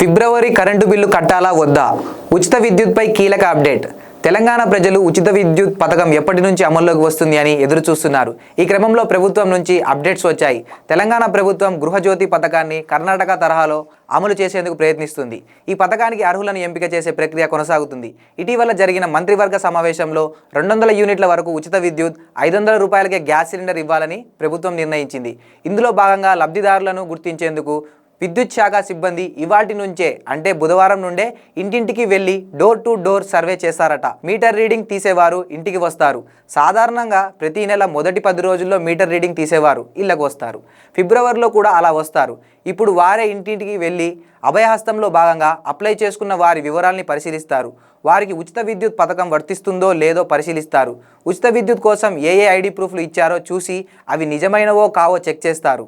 ఫిబ్రవరి current bill కట్టాలా వద్దా? ఉచిత విద్యుత్పై కీలక అప్డేట్. తెలంగాణ ప్రజలు ఉచిత విద్యుత్ పథకం ఎప్పటి నుంచి అమల్లోకి వస్తుంది అని ఎదురు చూస్తున్నారు. ఈ క్రమంలో ప్రభుత్వం నుంచి అప్డేట్స్ వచ్చాయి. తెలంగాణ ప్రభుత్వం గృహజ్యోతి పథకాన్ని కర్ణాటక తరహాలో అమలు చేసేందుకు ప్రయత్నిస్తుంది. ఈ పథకానికి అర్హులను ఎంపిక చేసే ప్రక్రియ కొనసాగుతుంది. ఇటీవల జరిగిన మంత్రివర్గ సమావేశంలో రెండు వందల యూనిట్ల వరకు ఉచిత విద్యుత్ ఐదు వందల రూపాయలకే గ్యాస్ సిలిండర్ ఇవ్వాలని ప్రభుత్వం నిర్ణయించింది. ఇందులో భాగంగా లబ్ధిదారులను గుర్తించేందుకు విద్యుత్ శాఖ సిబ్బంది ఇవాటి నుంచే అంటే బుధవారం నుండే ఇంటింటికి వెళ్ళి డోర్ టు డోర్ సర్వే చేస్తారట. మీటర్ రీడింగ్ తీసేవారు ఇంటికి వస్తారు. సాధారణంగా ప్రతి నెల మొదటి పది రోజుల్లో మీటర్ రీడింగ్ తీసేవారు ఇళ్ళకు వస్తారు. ఫిబ్రవరిలో కూడా అలా వస్తారు. ఇప్పుడు వారే ఇంటింటికి వెళ్ళి అభయహస్తంలో భాగంగా అప్లై చేసుకున్న వారి వివరాల్ని పరిశీలిస్తారు. వారికి ఉచిత విద్యుత్ పథకం వర్తిస్తుందో లేదో పరిశీలిస్తారు. ఉచిత విద్యుత్ కోసం ఏ ఏ ఐడి ప్రూఫ్లు ఇచ్చారో చూసి అవి నిజమైనవో కావో చెక్ చేస్తారు.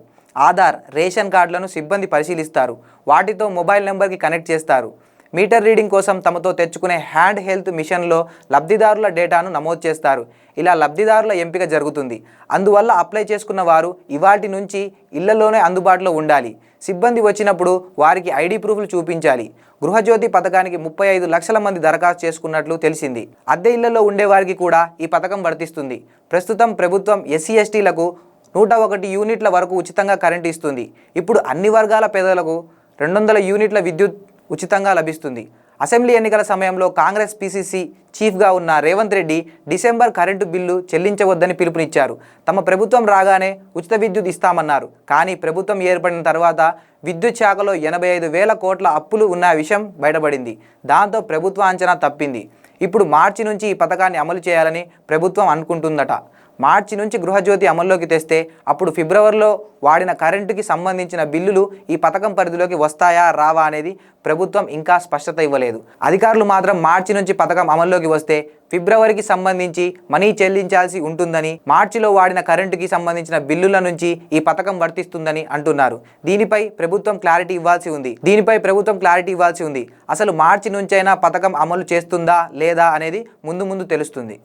ఆధార్ రేషన్ కార్డులను సిబ్బంది పరిశీలిస్తారు. వాటితో మొబైల్ నెంబర్కి కనెక్ట్ చేస్తారు. మీటర్ రీడింగ్ కోసం తమతో తెచ్చుకునే హ్యాండ్ హెల్త్ మిషన్లో లబ్ధిదారుల డేటాను నమోదు చేస్తారు. ఇలా లబ్ధిదారుల ఎంపిక జరుగుతుంది. అందువల్ల అప్లై చేసుకున్న వారు ఇవాటి నుంచి ఇళ్ళలోనే అందుబాటులో ఉండాలి. సిబ్బంది వచ్చినప్పుడు వారికి ఐడి ప్రూఫ్లు చూపించాలి. గృహజ్యోతి పథకానికి ముప్పై ఐదు లక్షల మంది దరఖాస్తు చేసుకున్నట్లు తెలిసింది. అద్దె ఇళ్ళలో ఉండేవారికి కూడా ఈ పథకం వర్తిస్తుంది. ప్రస్తుతం ప్రభుత్వం ఎస్సీ ఎస్టీలకు నూట ఒకటి యూనిట్ల వరకు ఉచితంగా కరెంటు ఇస్తుంది. ఇప్పుడు అన్ని వర్గాల పేదలకు రెండు వందల యూనిట్ల విద్యుత్ ఉచితంగా లభిస్తుంది. అసెంబ్లీ ఎన్నికల సమయంలో కాంగ్రెస్ పీసీసీ చీఫ్గా ఉన్న Revanth Reddy December current bill చెల్లించవద్దని పిలుపునిచ్చారు. తమ ప్రభుత్వం రాగానే ఉచిత విద్యుత్ ఇస్తామన్నారు. కానీ ప్రభుత్వం ఏర్పడిన తర్వాత విద్యుత్ శాఖలో ఎనభై ఐదు వేల కోట్ల అప్పులు ఉన్న విషయం బయటపడింది. దాంతో ప్రభుత్వ అంచనా తప్పింది. ఇప్పుడు మార్చి నుంచి ఈ పథకాన్ని అమలు చేయాలని ప్రభుత్వం అనుకుంటుందట. మార్చి నుంచి గృహజ్యోతి అమల్లోకి తెస్తే అప్పుడు ఫిబ్రవరిలో వాడిన కరెంటుకి సంబంధించిన బిల్లులు ఈ పథకం పరిధిలోకి వస్తాయా రావా అనేది ప్రభుత్వం ఇంకా స్పష్టత ఇవ్వలేదు. అధికారులు మాత్రం మార్చి నుంచి పథకం అమల్లోకి వస్తే ఫిబ్రవరికి సంబంధించి మనీ చెల్లించాల్సి ఉంటుందని మార్చిలో వాడిన కరెంటుకి సంబంధించిన బిల్లుల నుంచి ఈ పథకం వర్తిస్తుందని అంటున్నారు. దీనిపై ప్రభుత్వం క్లారిటీ ఇవ్వాల్సి ఉంది. దీనిపై ప్రభుత్వం క్లారిటీ ఇవ్వాల్సి ఉంది. అసలు మార్చి నుంచైనా పథకం అమలు చేస్తుందా లేదా అనేది ముందు ముందు తెలుస్తుంది.